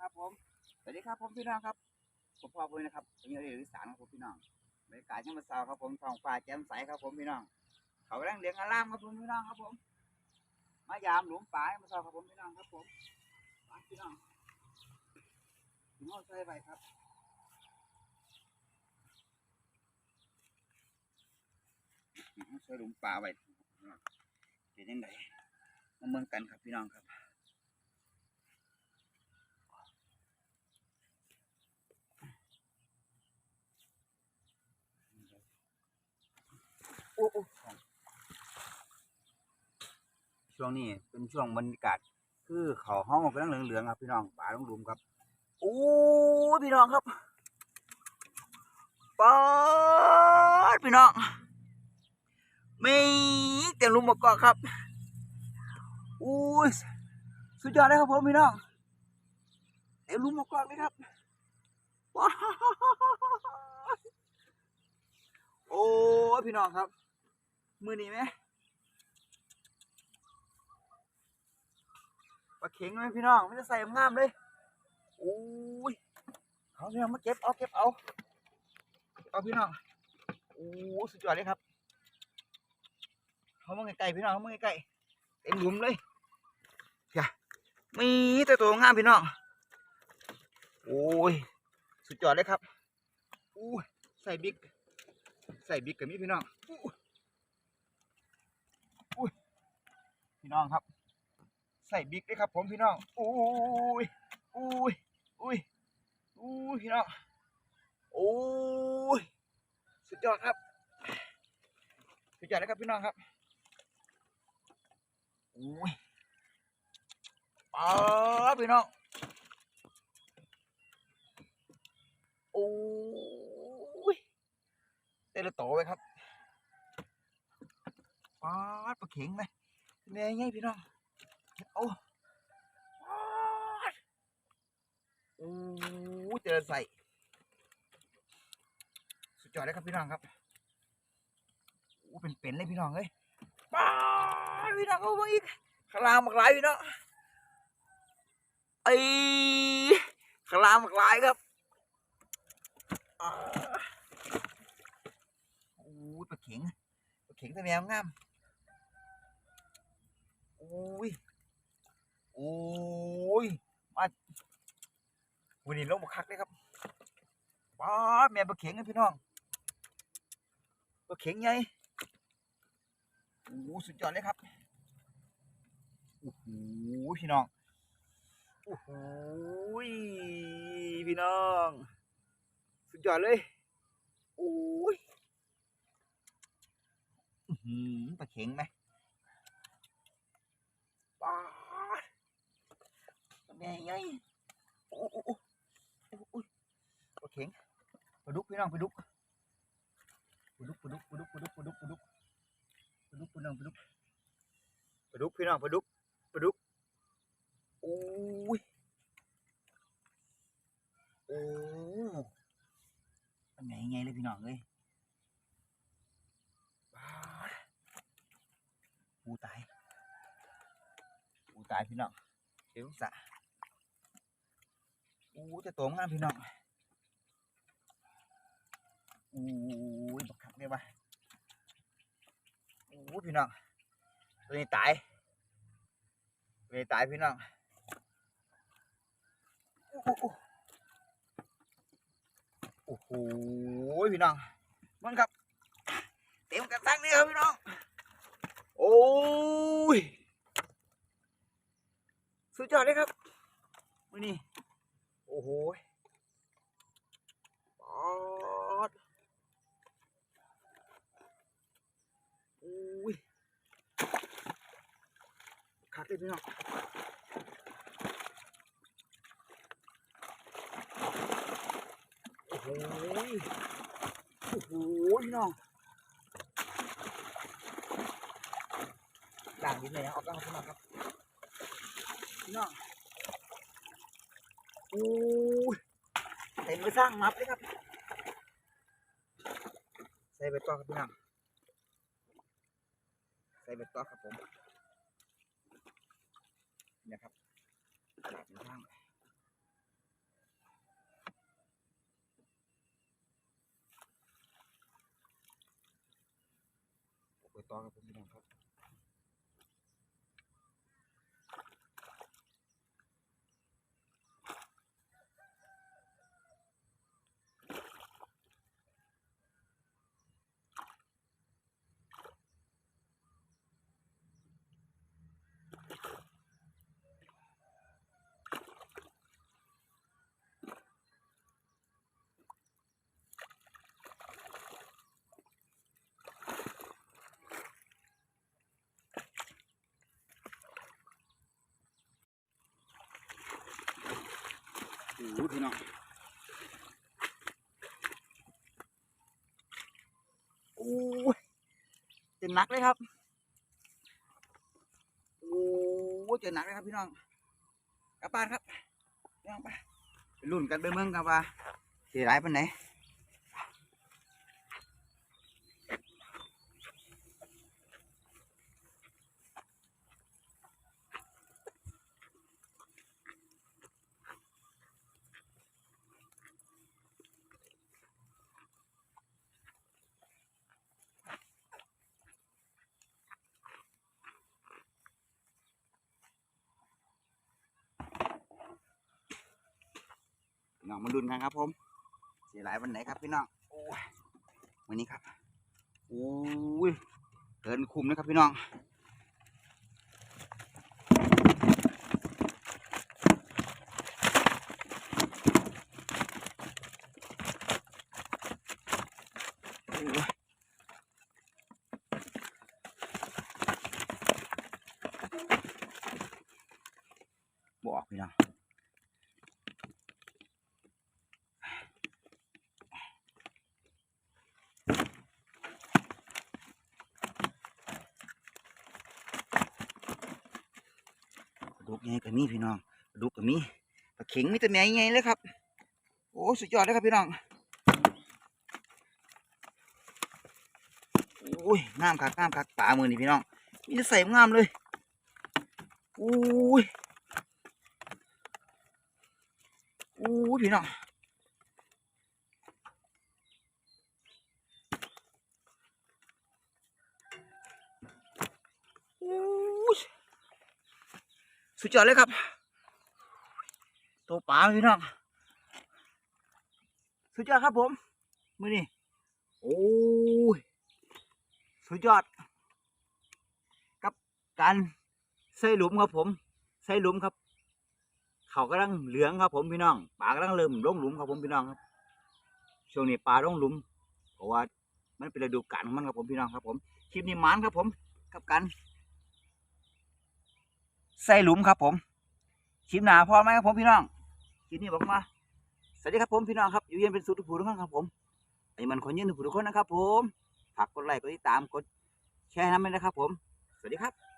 ครับผมสวัสดีครับผมพี่น้องครับผมพ่อปุ้ยนะครับผมยังเรียนอีสานครับผมพี่น้องบรรยากาศยังมาสาวครับผมท้องฟ้าแจ่มใสครับผมพี่น้อง เขากำลังเลี้ยงอารามครับผมพี่น้องครับผม มายามหลวงป่ามาสาวครับผมพี่น้องครับผมพี่น้องถึงเอาใส่ไปครับเอาใส่หลุมป่าไว้เป็นยังไงมาเมืองกันครับพี่น้องครับ โอ้โอ้ ช่วงนี้เป็นช่วงบรรยากาศ คือเขาห้องกำลังเหลืองๆครับพี่น้องป่าลงลุมครับโอ้พี่น้องครับปอดพี่น้องไม่เต็มลุมมะกอกครับอุ้ยสุดยอดเลยครับผมพี่น้องเต็มลุมมะกอกเลยครับโอ้พี่น้องครับ มือนี้ไหม ปลาเข็งไหมพี่น้องไม่ได้ใส่งามเลยโอ้ยเอาพี่น้องมาเก็บเอาเก็บเอาเอาพี่น้องโอ้สุดยอดเลยครับเขามาไกลๆพี่น้องเขามาไกลๆเต็มหลุมเลยอย่ามีแต่ตัวงามพี่น้องโอ้ยสุดยอดเลยครับโอ้ยใส่บิ๊กใส่บิ๊กกับมีพี่น้องอู้พี่น้องครับ ใส่บิ๊กด้วยครับ ผมพี่น้องอุ้ยอุ้ยอุ้ยอุ้ยพี่น้องโอ้ยสุดยอดครับสุดยอดเลยครับพี่น้องครับอุ้ยป๋าพี่น้องโอ้ยเตละโตไปครับป๋าดปลาเข็งไหมแม่ไงพี่น้อง เอาโอ้เจอใส่สุดยอดเลยครับพี่น้องครับโอ้เป็นเป็นเลยพี่น้องเอ้ยป้าพี่น้องเอามาอีกขลามมากหลายพี่น้องไอ้ขลามมากหลายครับโอ้ปลาเข็งปลาเข็งตัวแมวงามโอ้ย โอ้ยมาวันนี้ลงมาคักเลยครับป้าแม่ปลาเข็งนะพี่น้องปลาเข็งไงโอ้สุดยอดเลยครับโอ้โหพี่น้องโอ้โหพี่น้อง สุดยอดเลยโอ้ยอื้อหือปลาเข็งไหมปา แม่ใหญ่โอ้โอ้โอ้โอ้โอ้ยปลาเข็งปลาดุกพี่น้องปลาดุกปลาดุกปลาดุกปลาดุกปลาดุกปลาดุกปลาดุกปลาดุกพี่น้องปลาดุกปลาดุกพี่น้องปลาดุกปลาดุกโอ้ยโอ้แม่ใหญ่เลยพี่น้องเลยปูตายอู้ตายพี่น้องเดี๋ยวสะ อู้จะโตงามพี่น้องอู้ยบักคักเนี่ยปะอู้พี่น้องตัวนี้ตายตัวนี้ตายพี่น้องอู้อู้อู้โอ้โหพี่น้องมันครับ เต็มกระตังนี่ครับพี่น้อง โอ้ย สุดยอดเลยครับมือนี่ โอ้โหปอดอุ้ยคักเลยพี่น้องโอ้โหโอ้โหพี่น้องด่างดินเลยนะออกกล้องพี่น้องครับพี่น้อง โอ้ยใส่มือสร้างมับเลยครับ ใส่ใบตองครับพี่น้องใส่ใบตองครับผมเนี่ยครับตลาดมือสร้างใบตองครับ ดูพี่น้องโอ้ยเจ็บหนักเลยครับ โอ้เจ็บหนักเลยครับพี่น้องกลับบ้านครับพี่น้องไปรุ่นกันไปเมืองกันว่าเสียหายเป็นไหน น้องมาลุ้นกันครับ ผมเสียหลายวันไหนครับพี่น้องโอ้วันนี้ครับโอ้ยเดินคุมนะครับพี่น้องโอ้ยบอกพี่น้องี่ก็มีพี่น้องดุกก็มีปลาเข็งมีแต่แม่ใหญ่เลยครับ โอ้สุดยอดเลยครับพี่น้องโอ้ยงามคักงามคักปลามือนี่พี่น้องมีแต่ใส่งามเลยโอ้ยโอ้ยพี่น้องโอ้ย สุดยอดเลยครับ ตัวปลาพี่น้อง สุดยอดครับผม มือนี่โอ้ย สุดยอด กับการใส่หลุมครับผม ใส่หลุมครับ เขากำลังเหลืองครับผมพี่น้องปลากำลังเริ่มลงหลุมครับผมพี่น้องครับ ช่วงนี้ปลาลงหลุม เพราะว่ามันเป็นฤดูกาลของมันครับผมพี่น้องครับผม คลิปนี้มานครับผม กับการ ใส่หลุมครับ ผมคลิปหนาพอไหมครับผมพี่น้องคลิปนี้บอกมาสวัสดีครับผมพี่น้องครับอยู่เย็นเป็นสุขทุกผู้ทุกคนครับผมไอ้มันคนเย็นทุกผู้ทุกคนนะครับ ผมฝากกดไลค์กดติดตามกดแชร์ให้น้ำด้วยนะครับ ผม สวัสดีครับ